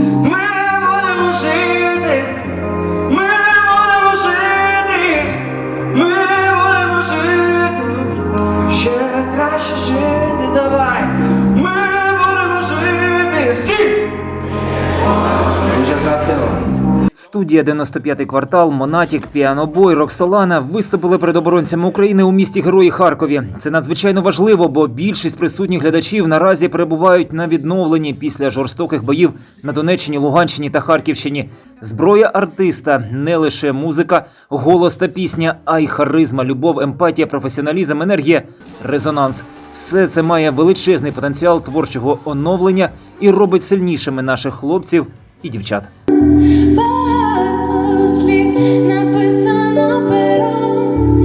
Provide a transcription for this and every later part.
Ми будемо жити, Студія 95-й квартал, Монатік, Піанобой, Роксолана виступили перед оборонцями України у місті Герої Харкові. Це надзвичайно важливо, бо більшість присутніх глядачів наразі перебувають на відновленні після жорстоких боїв на Донеччині, Луганщині та Харківщині. Зброя артиста не лише музика, голос та пісня, а й харизма, любов, емпатія, професіоналізм, енергія, резонанс. Все це має величезний потенціал творчого оновлення і робить сильнішими наших хлопців і дівчат. Слів написано пером,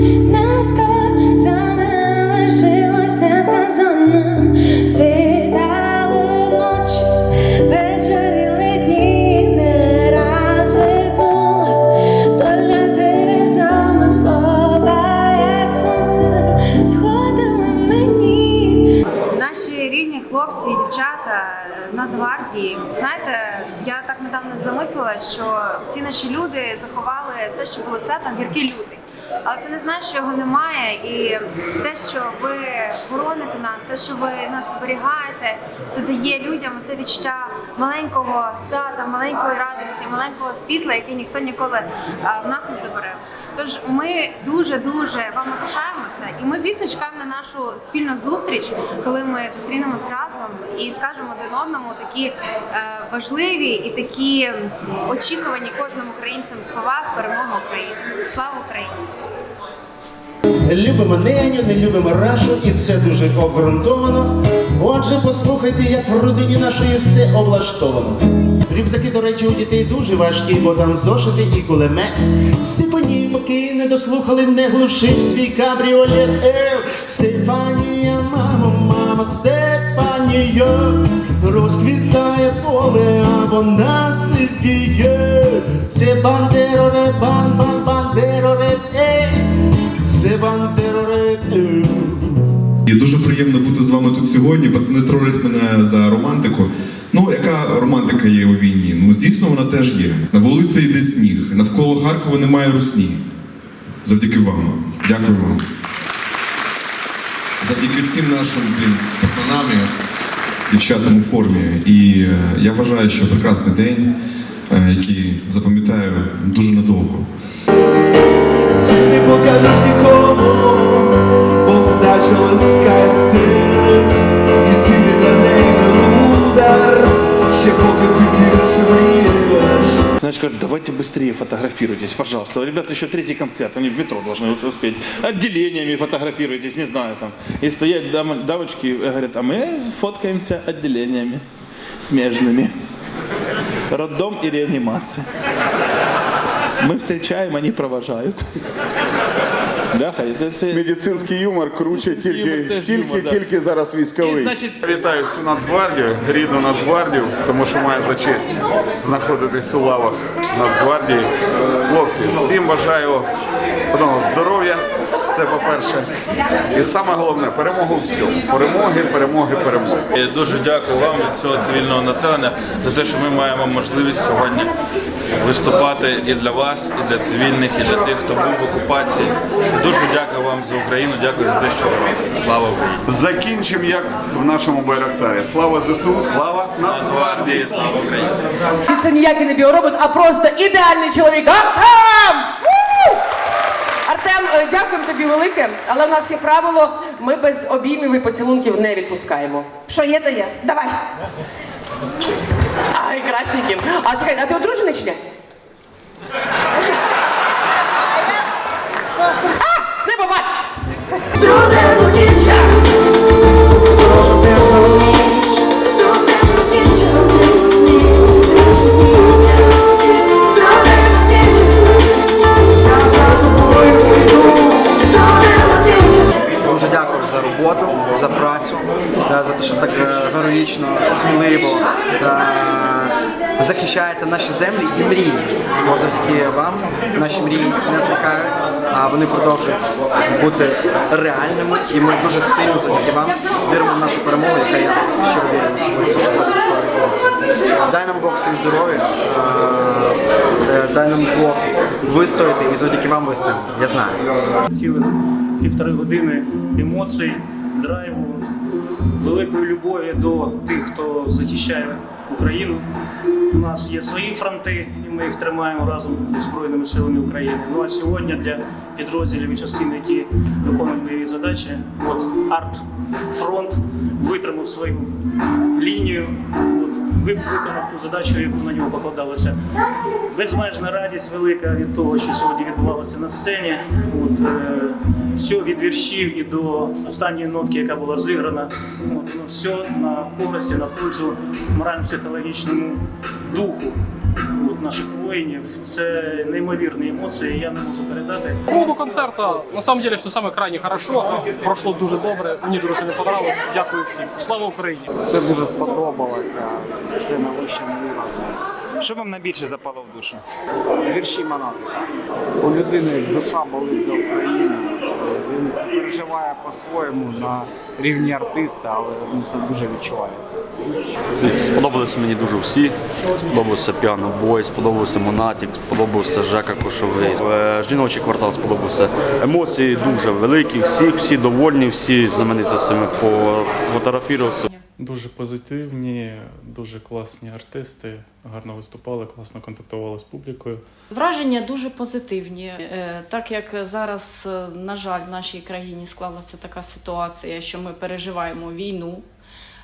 Рідні хлопці і дівчата Нацгвардії. Знаєте, я так недавно замислила, що всі наші люди заховали все, що було святом, гіркі лютий. Але це не значить, що його немає, і те, що ви бороните нас, те, що ви нас оберігаєте, це дає людям це відчуття маленького свята, маленької радості, маленького світла, яке ніхто ніколи в нас не забере. Тож ми дуже дуже вам пишаємося, і ми, звісно, чекаємо на нашу спільну зустріч, коли ми зустрінемось разом і скажемо один одному такі е, важливі і такі очікувані кожним українцям слова перемоги України. Слава Україні! Любимо неню, не любимо рашу, і це дуже обґрунтовано. Отже, послухайте, як в родині нашої все облаштовано. Рюкзаки, до речі, у дітей дуже важкі, бо там зошити і кулемет. Стефанії, поки не дослухали, не глушив свій кабріолет. Ев, Стефанія, мамо, мама, Стефанія, розквітає поле, а вона сивіє. Це бандероре, бан, бан, І дуже приємно бути з вами тут сьогодні. Пацани тролять мене за романтику. Ну, яка романтика є у війні? Ну, дійсно, вона теж є. На вулиці йде сніг, навколо Харкова немає русні. Завдяки вам. Дякую вам. Завдяки всім нашим блін, пацанам, дівчатам у формі. І е, я вважаю, що прекрасний день, е, який запам'ятаю дуже надовго. Ти не покажеш нікому, бо вдача ласкає сильних, і ти для неї не лузер, ще поки ти віриш і мрієш. Значит, говорят, давайте быстрее фотографируйтесь, пожалуйста. Ребята, еще третий концерт, они в метро должны вот успеть. Отделениями фотографируйтесь, не знаю там. И стоят дам, дамочки, и говорят, а мы фоткаемся отделениями смежными. Роддом и реанимация. Мы встречаем, они провожают. Бляха, це. Медицинський юмор круче тільки, юмор тільки, юмор, да. тільки зараз І, військовий. значить, Вітаю всю Нацгвардію, рідну Нацгвардію, тому що маю за честь знаходитись у лавах Нацгвардії. Хлопці, всім бажаю здоров'я, це по-перше. І саме головне перемогу всьому. Перемоги, перемоги, перемоги. І Дуже дякую вам від цього цивільного населення за те, що ми маємо можливість сьогодні виступати і для вас, і для цивільних, і для тих, хто був в окупації. Дуже дякую вам за Україну, дякую за те, що ви робите. Слава Україні! Закінчимо як в нашому Байрактарі. Слава ЗСУ, слава Нацгвардії! Слава Україні! Це ніякий не біоробот, а просто ідеальний чоловік. Артем! Ву! Е, дякуємо тобі велике, але в нас є правило, ми без обіймів і поцілунків не відпускаємо. Що є, то є. Давай. Ай, красненьким. А чекай, а ти одружений чи ні? А, не побач! Захищаєте наші землі і мрії. Бо завдяки вам наші мрії не зникають, а вони продовжують бути реальними. І ми дуже сильно завдяки вам віримо в нашу перемогу, яка я щиро вірю особисто, що зовсім скоро. Дай нам Бог всім здоров'я, е, дай нам Бог вистояти і завдяки вам вистоїмо. Я знаю. цілих півтори години емоцій, драйву, великої любові до тих, хто захищає Україну. У нас є свої фронти, і ми їх тримаємо разом з Збройними силами України. Ну а сьогодні для підрозділів і частин, які виконують бойові задачі, от арт-фронт витримав свою лінію. Виконав ту задачу, яку на нього покладалося. Безмежна радість велика від того, що сьогодні відбувалося на сцені. От, е, все від віршів і до останньої нотки, яка була зіграна. От, воно все на користі, на пользу морально-психологічному духу от, наших воїнів. Це неймовірні емоції, я не можу передати. По поводу концерта, на самом деле все саме крайне хорошо. Пройшло дуже добре, мені дуже сильно понравилось. Дякую всім. Слава Україні! Все дуже сподобалося, все на вищому рівні. Що вам найбільше запало в душу? Вірші Монатика. У людини душа болить за Україну. Він це переживає по-своєму на рівні артиста, але він це дуже відчувається. Сподобалися мені дуже всі. Сподобався Піано Бой, сподобався Монатік, сподобався Жека Кошовий. Е, Жіночий квартал сподобався. Емоції дуже великі, всі, всі довольні, всі знаменитостями пофотографувався. Дуже позитивні, дуже класні артисти, гарно виступали, класно контактували з публікою. Враження дуже позитивні, Е, так як зараз, е, на жаль, в нашій країні склалася така ситуація, що ми переживаємо війну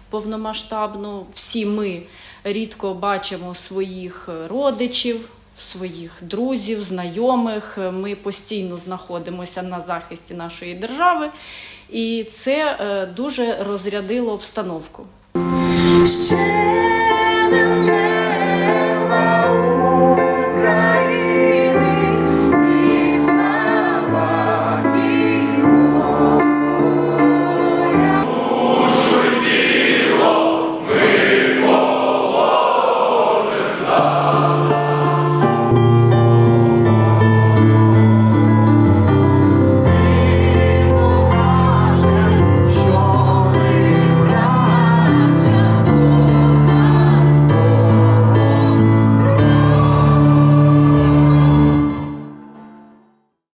повномасштабну. Всі ми рідко бачимо своїх родичів, своїх друзів, знайомих. Ми постійно знаходимося на захисті нашої держави, і це е, дуже розрядило обстановку. Ще